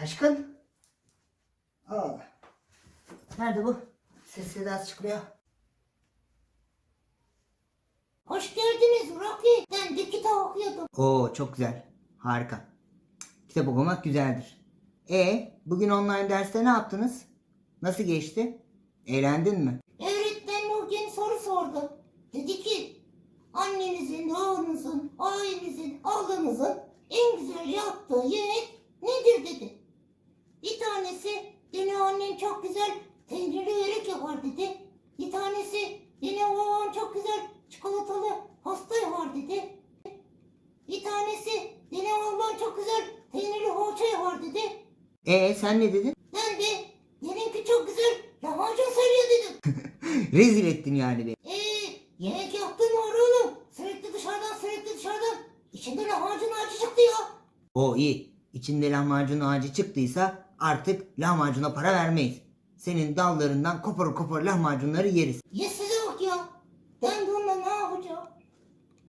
Taşkın. Aa. Nerede bu? Ses sedası çıkmıyor. Hoş geldiniz Rocky. Ben de kitap okuyordum. Oo çok güzel. Harika. Kitap okumak güzeldir. E bugün online derste ne yaptınız? Nasıl geçti? Eğlendin mi? Öğretmen Nurgen soru sordu. Dedi ki annenizin, babanızın, ailenizin, ablanızın en güzel yaptığı yemek nedir dedi. Tanesi yine annen çok güzel peynirli börek yapar dedi. Bir tanesi yine babam çok güzel çikolatalı pasta yapar dedi. Bir tanesi yine babam çok güzel peynirli poğaça yapar dedi. E sen ne dedin? Ben de benimki çok güzel lahmacun söylüyor dedim. Rezil ettin yani beni. Eee yemek yaptın mı oğlum? Sürekli dışarıdan sürekli dışarıdan. İçinde lahmacun acı çıktı ya. O iyi. İçinde lahmacun ağacı çıktıysa artık lahmacuna para vermeyiz. Senin dallarından kopar kopar lahmacunları yeriz. Ya size bak ya. Ben bununla ne